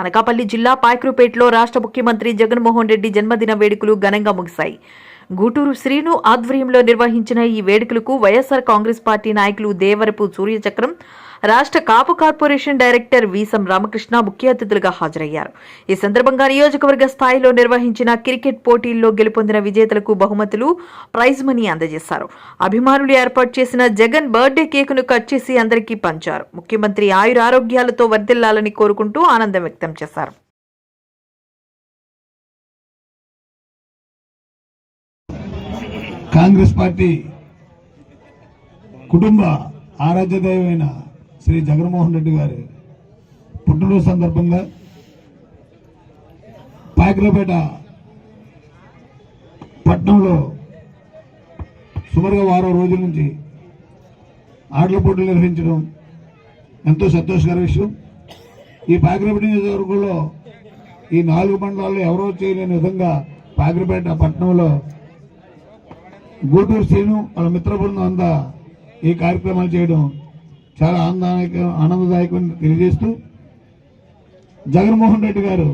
అనకాపల్లి జిల్లా పాయక్రుపేటలో రాష్ట్ర ముఖ్యమంత్రి జగన్మోహన్ రెడ్డి జన్మదిన వేడుకలు ఘనంగా ముగిశాయి. గూటూరు శ్రీను ఆధ్వర్యంలో నిర్వహించిన ఈ వేడుకలకు వైఎస్సార్ కాంగ్రెస్ పార్టీ నాయకులు దేవరపు సూర్యచక్రం రాష్ట్ర కాపు కార్పొరేషన్ డైరెక్టర్ వీసం రామకృష్ణ ముఖ్య అతిథులుగా హాజరయ్యారు. ఈ సందర్భంగా నియోజకవర్గ స్థాయిలో నిర్వహించిన క్రికెట్ పోటీల్లో గెలుపొందిన విజేతలకు బహుమతులు ప్రైజ్ మనీ అందజేశారు. అభిమానులు ఏర్పాటు చేసిన జగన్ బర్త్డే కేకును కట్ చేసి అందరికీ పంచారు. ముఖ్యమంత్రి ఆయుర ఆరోగ్యాలతో వర్ధిల్లాలని కోరుకుంటూ ఆనందం వ్యక్తం చేశారు. కాంగ్రెస్ పార్టీ కుటుంబ ఆరాధ్య దైవమైన శ్రీ జగన్మోహన్ రెడ్డి గారి పుట్టినరోజు సందర్భంగా పాయకులపేట పట్టణంలో సుమారుగా వారం రోజుల నుంచి ఆటల పోటీలు నిర్వహించడం ఎంతో సంతోషకర విషయం. ఈ పాకిరపేట నియోజకవర్గంలో ఈ నాలుగు మండలాల్లో ఎవరో చేయలేని విధంగా పాకిరపేట పట్టణంలో గూటూరు శ్రీను వాళ్ళ మిత్ర బృందం అంతా ఈ కార్యక్రమాలు చేయడం చాలా ఆనందాయక ఆనందదాయకం తెలియజేస్తూ జగన్మోహన్ రెడ్డి గారు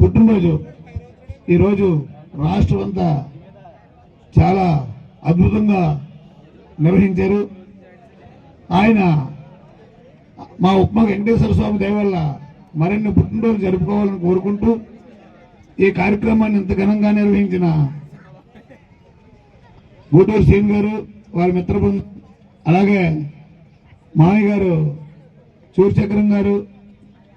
పుట్టినరోజు. ఈరోజు రాష్ట్రం అంతా చాలా అద్భుతంగా నిర్వహించారు. ఆయన మా ఉప్మా వెంకటేశ్వర స్వామి దేవల్ల మరిన్ని పుట్టినరోజు జరుపుకోవాలని కోరుకుంటూ ఈ కార్యక్రమాన్ని ఇంత ఘనంగా నిర్వహించిన గూటూరు శ్రీన్ గారు వారి మిత్ర బృందం అలాగే మామయ్య గారు సూర్యచక్రం గారు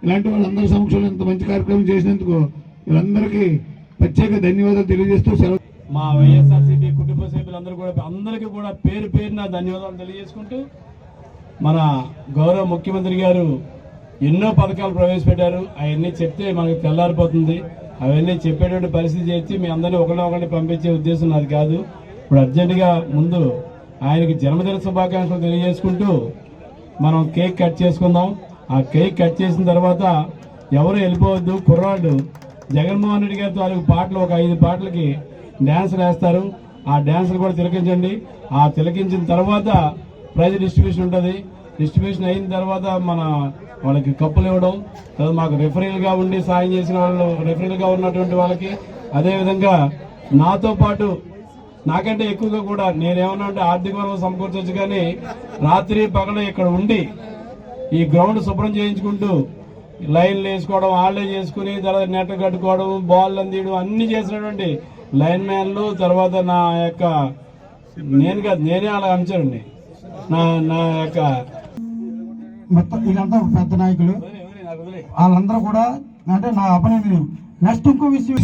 ఇలాంటి వాళ్ళందరి సమక్షంలో ఇంత మంచి కార్యక్రమం చేసినందుకు వీళ్ళందరికీ ప్రత్యేక ధన్యవాదాలు తెలియజేస్తూ సెలవు. మా వైఎస్ఆర్సీపీ కుటుంబ సభ్యులందరూ కూడా అందరికీ కూడా పేరు పేరున ధన్యవాదాలు తెలియజేసుకుంటూ మన గౌరవ ముఖ్యమంత్రి గారు ఎన్నో పథకాలు ప్రవేశపెట్టారు. అవన్నీ చెప్తే మనకు తెల్లారిపోతుంది. అవన్నీ చెప్పేటువంటి పరిస్థితి చేసి మీ అందరినీ ఒకరిని ఒకరిని పంపించే ఉద్దేశం నాది కాదు. ఇప్పుడు అర్జెంటుగా ముందు ఆయనకి జన్మదిన శుభాకాంక్షలు తెలియజేసుకుంటూ మనం కేక్ కట్ చేసుకుందాం. ఆ కేక్ కట్ చేసిన తర్వాత ఎవరు వెళ్ళిపోవద్దు కుర్రాళ్ళు జగన్మోహన్ రెడ్డి గారి తాలూకు పాటలు ఒక ఐదు పాటలకి డ్యాన్సులు వేస్తారు. ఆ డ్యాన్సులు కూడా తిలకించండి. ఆ తిలకించిన తర్వాత ప్రైజ్ డిస్ట్రిబ్యూషన్ ఉంటుంది. డిస్ట్రిబ్యూషన్ అయిన తర్వాత మన వాళ్ళకి కప్పులు ఇవ్వడం తర్వాత మాకు రెఫరీలుగా ఉండి సాయం చేసిన వాళ్ళు రెఫరీలుగా ఉన్నటువంటి వాళ్ళకి అదేవిధంగా నాతో పాటు నాకంటే ఎక్కువగా కూడా నేనేమన్నా అంటే ఆర్థిక వరం సమకూర్చొచ్చు కానీ రాత్రి పగలు ఇక్కడ ఉండి ఈ గ్రౌండ్ శుభ్రం చేయించుకుంటూ లైన్లు వేసుకోవడం వాళ్ళే చేసుకుని తర్వాత నెట్ కట్టుకోవడం బాల్ తీయడం అన్ని చేసినటువంటి లైన్ మ్యాన్లు తర్వాత నా యొక్క నేను కాదు నేనే అలా అంచానండి నా నా యొక్క మొత్తం వీళ్ళంతా పెద్ద నాయకులు. వాళ్ళందరూ కూడా అంటే నా అభినందన నెక్స్ట్ ఇంకో విషయం.